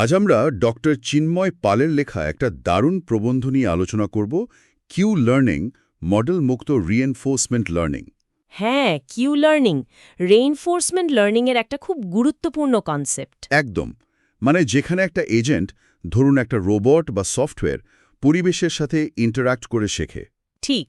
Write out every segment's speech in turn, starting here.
আজ আমরা ডক্টর চিন্ময় পালের লেখা একটা দারুণ প্রবন্ধ নিয়ে আলোচনা করব কিউ লার্নিং মডেল মুক্ত রিএনফোর্সমেন্ট লার্নিং হ্যাঁ কিউ লার্নিং রেইনফোর্সমেন্ট লার্নিংয়ের একটা খুব গুরুত্বপূর্ণ কনসেপ্ট একদম। মানে যেখানে একটা এজেন্ট ধরুন একটা রোবট বা সফটওয়্যার পরিবেশের সাথে ইন্টারাক্ট করে শেখে। ঠিক।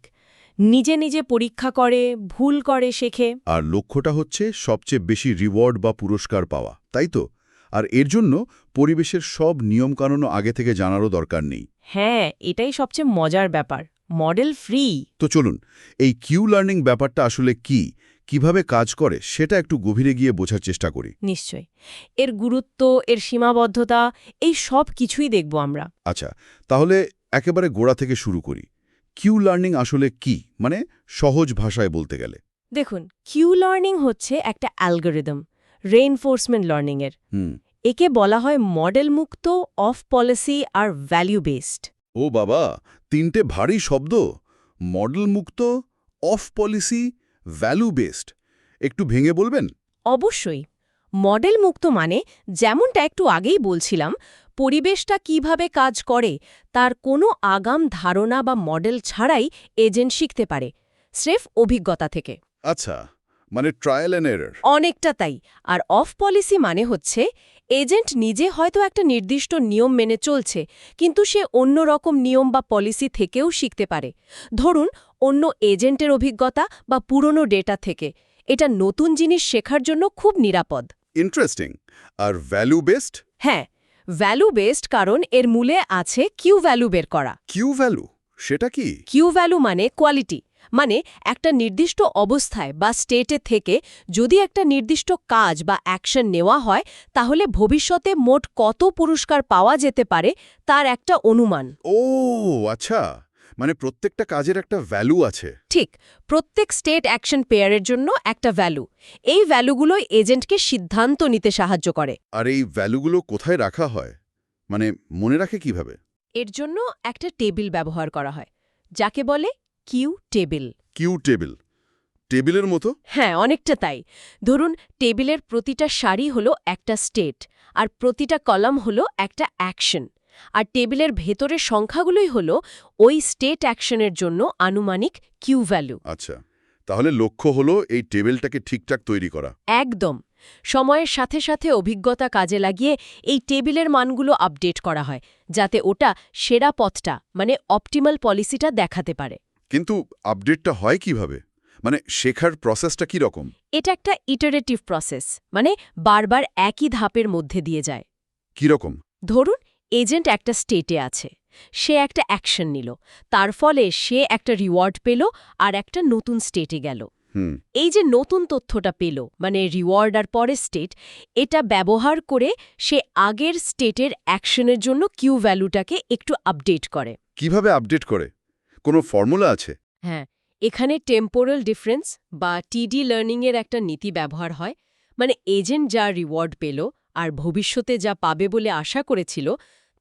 নিজে নিজে পরীক্ষা করে ভুল করে শেখে। আর লক্ষ্যটা হচ্ছে সবচেয়ে বেশি রিওয়ার্ড বা পুরস্কার পাওয়া তাই তো? আর এর জন্য পরিবেশের সব নিয়মকানুনও আগে থেকে জানারও দরকার নেই। হ্যাঁ এটাই সবচেয়ে মজার ব্যাপার। Model free. তো চলুন এই কিউ লার্নিং ব্যাপারটা আসলে কি? কীভাবে কাজ করে? সেটা একটু গভীরে গিয়ে বোঝার চেষ্টা করি। নিশ্চয় এর গুরুত্ব এর সীমাবদ্ধতা এই সব কিছুই দেখব আমরা। আচ্ছা তাহলে একেবারে গোড়া থেকে শুরু করি। কিউ লার্নিং আসলে কি? মানে সহজ ভাষায় বলতে গেলে। দেখুন কিউ লার্নিং হচ্ছে একটা অ্যালগোরিদম। রেইনফোর্সমেন্ট লার্নিংয়ের হুম। একে বলা হয় মডেল মুক্ত অফ পলিসি আর ভ্যালু বেসড ও বাবা তিনটে ভারী শব্দ। মডেল মুক্ত অফ পলিসি ভ্যালু বেসড একটু ভেঙে বলবেন? অবশ্যই। মডেল মুক্ত মানে যেমনটা একটু আগেই বলছিলাম পরিবেশটা কীভাবে কাজ করে তার কোনো আগাম ধারণা বা মডেল ছাড়াই এজেন্ট শিখতে পারে স্রেফ অভিজ্ঞতা থেকে। আচ্ছা। মানে ট্রায়াল অ্যান্ড এরর অনেকটা তাই। আর অফ পলিসি মানে হচ্ছে এজেন্ট নিজে হয়তো একটা নির্দিষ্ট নিয়ম মেনে চলছে কিন্তু সে অন্য রকম নিয়ম বা পলিসি থেকেও শিখতে পারে। ধরুন অন্য এজেন্টের অভিজ্ঞতা বা পুরনো ডেটা থেকে। এটা নতুন জিনিস শেখার জন্য খুব নিরাপদ। ইন্টারেস্টিং আর ভ্যালু বেসড হ্যাঁ ভ্যালু বেসড কারণ এর মূলে আছে কিউ ভ্যালু বের করা। কিউ ভ্যালু সেটা কি? কিউ ভ্যালু মানে কোয়ালিটি মানে একটা নির্দিষ্ট অবস্থায় বা স্টেটে থেকে যদি একটা নির্দিষ্ট কাজ বা অ্যাকশন নেওয়া হয় তাহলে ভবিষ্যতে মোট কত পুরস্কার পাওয়া যেতে পারে তার একটা অনুমান। ও আচ্ছা। মানে প্রত্যেকটা কাজের একটা ভ্যালু আছে। ঠিক প্রত্যেক স্টেট অ্যাকশন পেয়ারের জন্য একটা ভ্যালু এই ভ্যালুগুলো এজেন্টকে সিদ্ধান্ত নিতে সাহায্য করে। আর এই ভ্যালুগুলো কোথায় রাখা হয়? মানে মনে রাখে কীভাবে? এর জন্য একটা টেবিল ব্যবহার করা হয় যাকে বলে কিউ টেবিল। Q table. টেবিলের মতো? হ্যাঁ অনেকটা তাই। ধরুন টেবিলের প্রতিটা সারি হলো একটা স্টেট আর প্রতিটা কলাম হলো একটা অ্যাকশন। আর টেবিলের ভেতরের সংখ্যাগুলোই হলো ওই স্টেট অ্যাকশনের জন্য আনুমানিক কিউ ভ্যালু। আচ্ছা তাহলে লক্ষ্য হলো এই টেবিলটাকে ঠিকঠাক তৈরি করা। একদম। সময়ের সাথে সাথে অভিজ্ঞতা কাজে লাগিয়ে এই টেবিলের মানগুলো আপডেট করা হয় যাতে ওটা সেরা পথটা মানে অপটিমাল পলিসিটা দেখাতে পারে। কিন্তু আপডেটটা হয় কীভাবে? মানে শেখার প্রসেসটা কি রকম এটা একটা ইটারেটিভ প্রসেস মানে বারবার একই ধাপের মধ্যে দিয়ে যায়। কি রকম ধরুন এজেন্ট একটা স্টেটে আছে সে একটা অ্যাকশন নিল তার ফলে সে একটা রিওয়ার্ড পেল আর একটা নতুন স্টেটে গেল। হুম। এই যে নতুন তথ্যটা পেল মানে রিওয়ার্ড আর পরের স্টেট এটা ব্যবহার করে সে আগের স্টেটের অ্যাকশনের জন্য কিউ ভ্যালুটাকে একটু আপডেট করে। কীভাবে আপডেট করে? কোনো ফর্মুলা আছে? হ্যাঁ এখানে টেম্পোরাল ডিফারেন্স বা টিডি লার্নিংয়ের একটা নীতি ব্যবহার হয়। মানে এজেন্ট যা রিওয়ার্ড পেল আর ভবিষ্যতে যা পাবে বলে আশা করেছিল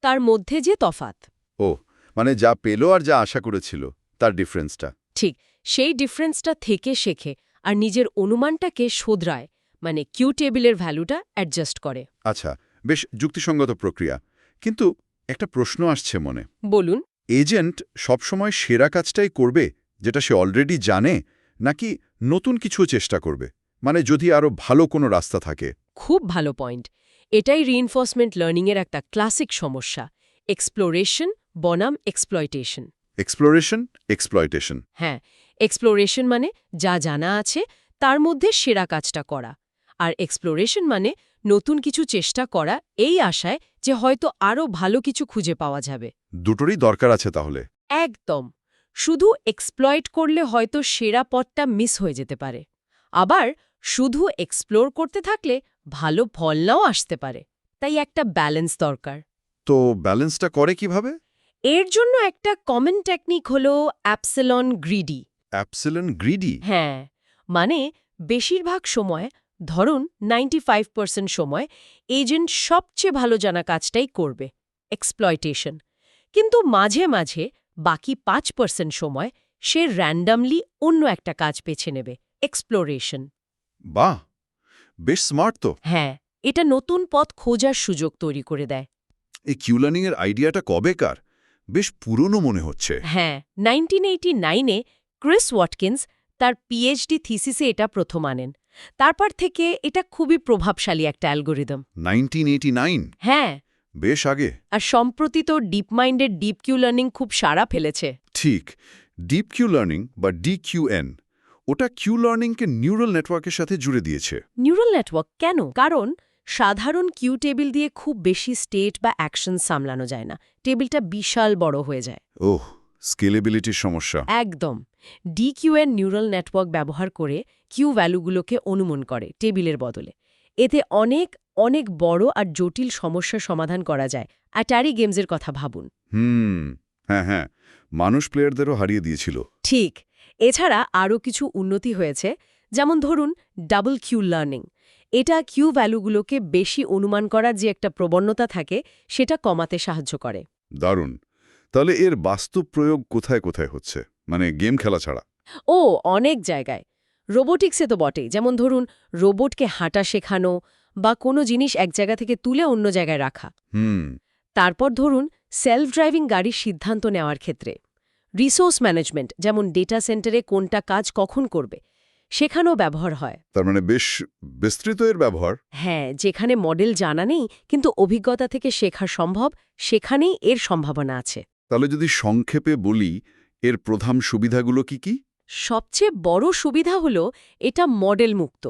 তার মধ্যে যে তফাত ও মানে যা পেল আর যা আশা করেছিল তার ডিফারেন্সটা ঠিক সেই ডিফারেন্সটা থেকে শেখে আর নিজের অনুমানটাকে শোধরায় মানে কিউ টেবিলের ভ্যালুটা অ্যাডজাস্ট করে। আচ্ছা বেশ যুক্তিসঙ্গত প্রক্রিয়া। কিন্তু একটা প্রশ্ন আসছে মনে। বলুন। এজেন্ট সবসময় সেরা কাজটাই করবে যেটা সে অলরেডি জানে নাকি নতুন কিছু চেষ্টা করবে? মানে যদি আরও ভালো কোনো রাস্তা থাকে। খুব ভালো পয়েন্ট এটাই রিইনফোর্সমেন্ট লার্নিংয়ের একটা ক্লাসিক সমস্যা। এক্সপ্লোরেশন বনাম এক্সপ্লয়টেশন এক্সপ্লোরেশন এক্সপ্লয়টেশন হ্যাঁ এক্সপ্লোরেশন মানে যা জানা আছে তার মধ্যে সেরা কাজটা করা। আর এক্সপ্লোরেশন মানে নতুন কিছু চেষ্টা করা এই আশায় যে হয়তো আরও ভালো কিছু খুঁজে পাওয়া যাবে। দুটোরই দরকার আছে তাহলে। একদম। শুধু এক্সপ্লয়েট করলে হয়তো সেরা পথটা মিস হয়ে যেতে পারে। আবার শুধু এক্সপ্লোর করতে থাকলে ভালো ফল নাও আসতে পারে। তাই একটা ব্যালেন্স দরকার। তো ব্যালেন্সটা করে কীভাবে? এর জন্য একটা কমন টেকনিক হলো অ্যাপসেলন গ্রিডি অ্যাপসিলন গ্রিডি হ্যাঁ। মানে বেশিরভাগ সময় ধরুন নাইনটি সময় এজেন্ট সবচেয়ে ভালো জানা কাজটাই করবে এক্সপ্লয়টেশন কিন্তু মাঝে মাঝে বাকি পাঁচ পার্সেন্ট সময় সে র্যান্ডামলি অন্য একটা কাজ বেছে নেবে এক্সপ্লোরেশন বাহ! বেশ স্মার্ট তো। হ্যাঁ এটা নতুন পথ খোঁজার সুযোগ তৈরি করে দেয়। এই কিউ লার্নিংয়ের আইডিয়াটা কবেকার বেশ পুরনো মনে হচ্ছে। হ্যাঁ নাইনটিন এইটি নাইনে ক্রিস ওয়াটকিন্স তার পিএইচডি থিসিসে এটা প্রথম আনেন। তারপর থেকে এটা খুবই প্রভাবশালী একটা অ্যালগোরিদম। নাইনটিন হ্যাঁ। বেশ আগে। আর সম্প্রতি তো ডিপ মাইন্ডের ডিপ কিউ লার্নিং খুব সাড়া ফেলেছে। ঠিক। ডিপ কিউ লার্নিং বা ডিকিউএন ওটা কিউ লার্নিংকে নিউরাল নেটওয়ার্কের সাথে জুড়ে দিয়েছে। নিউরাল নেটওয়ার্ক কেন? কারণ সাধারণ কিউ টেবিল দিয়ে খুব বেশি স্টেট বা অ্যাকশন সামলানো যায় না। টেবিলটা বিশাল বড় হয়ে যায়। ওহ স্কেলেবিলিটির সমস্যা। একদম। ডিকিউএন নিউরাল নেটওয়ার্ক ব্যবহার করে কিউ ভ্যালুগুলোকে অনুমান করে টেবিলের বদলে। এতে অনেক অনেক বড় আর জটিল সমস্যার সমাধান করা যায়। অ্যাটারি গেমসের কথা ভাবুন। হুম হ্যাঁ হ্যাঁ। মানুষ প্লেয়ারদেরও হারিয়ে দিয়েছিল। ঠিক। এছাড়া আরও কিছু উন্নতি হয়েছে। যেমন ধরুন ডাবল কিউ লার্নিং। এটা কিউ ভ্যালুগুলোকে বেশি অনুমান করার যে একটা প্রবণতা থাকে সেটা কমাতে সাহায্য করে। দারুণ। তাহলে এর বাস্তব প্রয়োগ কোথায় কোথায় হচ্ছে? মানে গেম খেলা ছাড়া। ও অনেক জায়গায়। রোবোটিক্সে তো বটেই। যেমন ধরুন রোবটকে হাঁটা শেখানো বা কোনো জিনিস এক জায়গা থেকে তুলে অন্য জায়গায় রাখা। হুম। তারপর ধরুন সেলফ ড্রাইভিং গাড়ির সিদ্ধান্ত নেওয়ার ক্ষেত্রে। রিসোর্স ম্যানেজমেন্ট যেমন ডেটা সেন্টারে কোনটা কাজ কখন করবে সেখানেও ব্যবহার হয়। তার মানে বেশ বিস্তৃত এর ব্যবহার। হ্যাঁ যেখানে মডেল জানা নেই কিন্তু অভিজ্ঞতা থেকে শেখা সম্ভব সেখানেই এর সম্ভাবনা আছে। তাহলে যদি সংক্ষেপে বলি এর প্রধান সুবিধাগুলো কি কি? সবচেয়ে বড় সুবিধা হলো এটা মডেল মুক্ত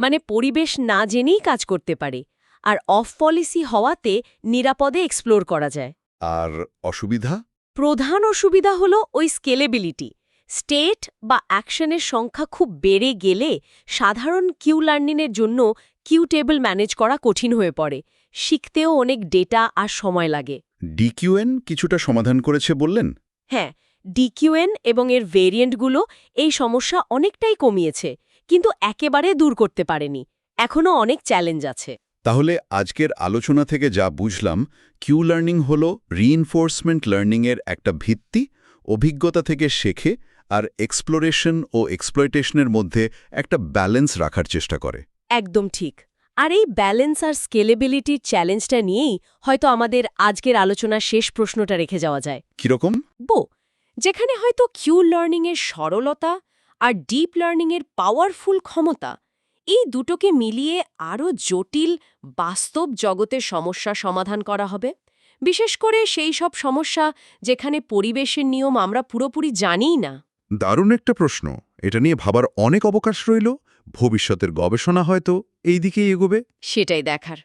মানে পরিবেশ না জেনেই কাজ করতে পারে। আর অফ পলিসি হওয়াতে নিরাপদে এক্সপ্লোর করা যায়। আর অসুবিধা? প্রধান অসুবিধা হলো ওই স্কেলেবিলিটি স্টেট বা অ্যাকশনের সংখ্যা খুব বেড়ে গেলে সাধারণ কিউ লার্নিংয়ের জন্য কিউ টেবিল ম্যানেজ করা কঠিন হয়ে পড়ে। শিখতেও অনেক ডেটা আর সময় লাগে। ডিকিউএন কিছুটা সমাধান করেছে বললেন? হ্যাঁ ডিকিউএন এবং এর ভেরিয়েন্টগুলো এই সমস্যা অনেকটাই কমিয়েছে কিন্তু একেবারে দূর করতে পারেনি। এখনও অনেক চ্যালেঞ্জ আছে। তাহলে আজকের আলোচনা থেকে যা বুঝলাম কিউ লার্নিং হল রিইনফোর্সমেন্ট লার্নিংয়ের একটা ভিত্তি অভিজ্ঞতা থেকে শেখে আর এক্সপ্লোরেশন ও এক্সপ্লয়টেশনের মধ্যে একটা ব্যালেন্স রাখার চেষ্টা করে। একদম ঠিক। আর এই ব্যালেন্স আর স্কেলেবিলিটির চ্যালেঞ্জটা নিয়েই হয়তো আমাদের আজকের আলোচনার শেষ প্রশ্নটা রেখে যাওয়া যায়। কীরকম? বো যেখানে হয়তো কিউ লার্নিংয়ের সরলতা আর ডিপ লার্নিংয়ের পাওয়ারফুল ক্ষমতা এই দুটোকে মিলিয়ে আরও জটিল বাস্তব জগতের সমস্যা সমাধান করা হবে। বিশেষ করে সেই সব সমস্যা যেখানে পরিবেশের নিয়ম আমরা পুরোপুরি জানিই না। দারুণ একটা প্রশ্ন। এটা নিয়ে ভাবার অনেক অবকাশ রইল। ভবিষ্যতের গবেষণা হয়তো এই দিকেই এগোবে? সেটাই দেখার।